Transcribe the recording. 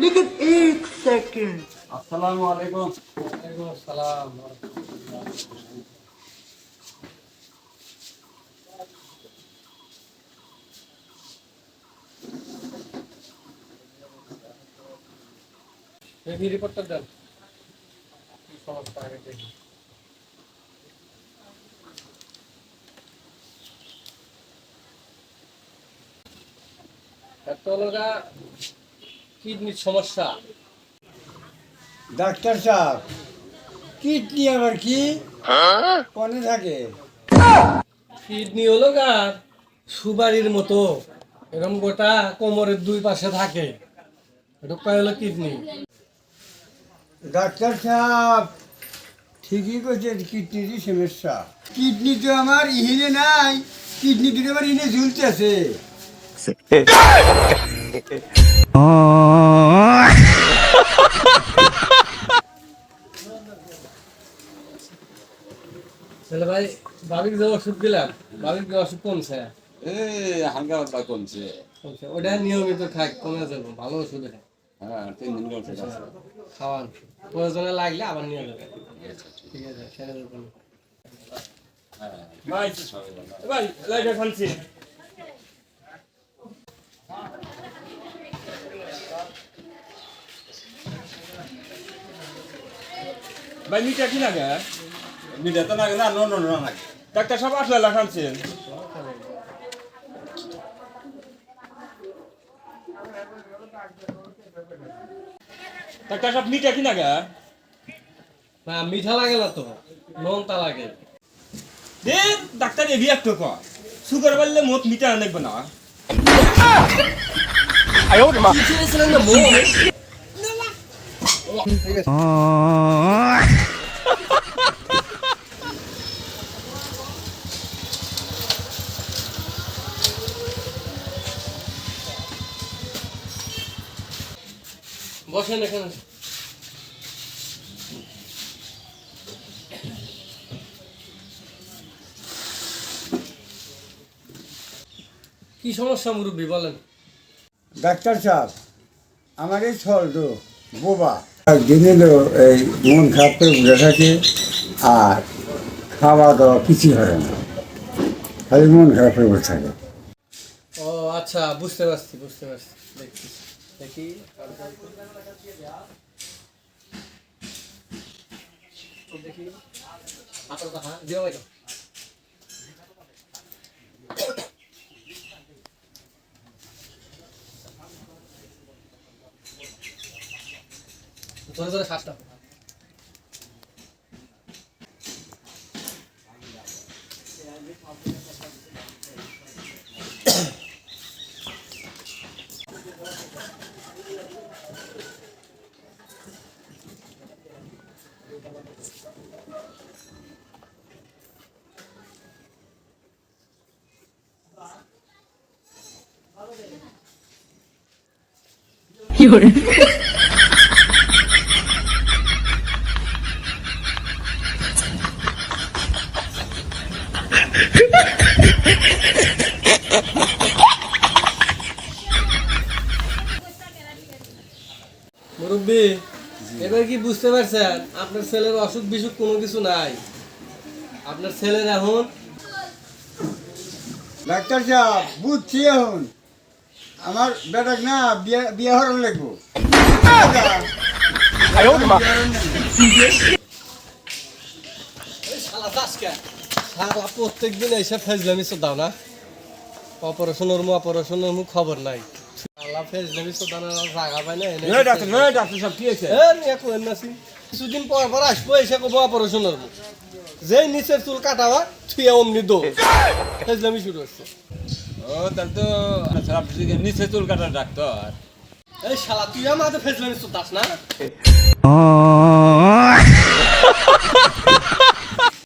लेकिन एक सेकंड আসসালামু আলাইকুম দেখি রিপোর্টটা দেন কি সমস্যা আগে দেখি এত হলোগা কিডনির সমস্যা? ডাক্তার সাহেব কিডনি আবার কি? কনে থাকে? কিডনি হলো গা সুবারির মতো। এরকম গোটা কোমরের দুই পাশে থাকে। এটা হলো কিডনি। ডাক্তার সাহেব ঠিকই করছেন কিডনিরই সমস্যা। কিডনি তো আমার ইহিনে নাই কিডনি দুটো আমার ইনে ঝুলতেছে। বাবির যে ওষুধ দিলাম বাবির যে ওষুধ কমছে। হালকা পাতলা কমছে। কমছে ওটা নিয়মিত খাই কমে যাবে ভালো ওষুধ এটা। হ্যাঁ তিন দিন কমছে। খাওয়ান প্রয়োজনে লাগলে আবার নিয়ে যাবে। ঠিক আছে সেটা ভাই ভাই ভাই মিটা কি লাগে মিডিয়া তো না নো নো লাগে ডাক্তার সব আসলে লাগানছেন ডাক্তার সব মিটা কি লাগে না মিঠা লাগে না তো নোনতা লাগে দে ডাক্তার এবি একটু কয় সুগার বাড়লে মত মিটা আনবে না ছিলেছিলেন না মুখ বসেন এখানে। কি সমস্যা মুরব্বী বলেন। ডাক্তার সাহেব আমার এই ছলটো বোবা। দিনে এই মন খারাপ করে থাকে আর খাওয়া দাওয়া কিছুই হয় না। খালি মন খারাপ করে থাকে। ও আচ্ছা বুঝতে পারছি বুঝতে পারছি দেখছি। দেখি দেখি। আপনার কথা দিও ভাই জোরে জোরে শ্বাসটা মুরব্বী এবার কি বুঝতে পারছেন? আপনার ছেলের অসুখ বিসুখ কোনো কিছু নাই। আপনার ছেলের এখন ডাক্তার সাহেব বুঝছি এখন। আমার বেটাক না বিয়ে বিয়ে হওয়ার লাগবো। প্রত্যেক দিন এসে ফেজলামি দাও না। অপারেশনের মু অপারেশনের মু খবর নাই। পাই না এনে ডাক্তার সব কি আছে এ নিয়ে কোয়েন নাসি কিছুদিন পর পর আসব এসে কবো অপারেশনের মু যেই নিচের চুল কাটাবা থুয়ে অমনি দো ফেজলামি শুরু হচ্ছে। ও তাহলে তো আচ্ছা নিচে চুল কাটার ডাক্তার। এই শালা তুই আমাদের ফেজলামি দাস না?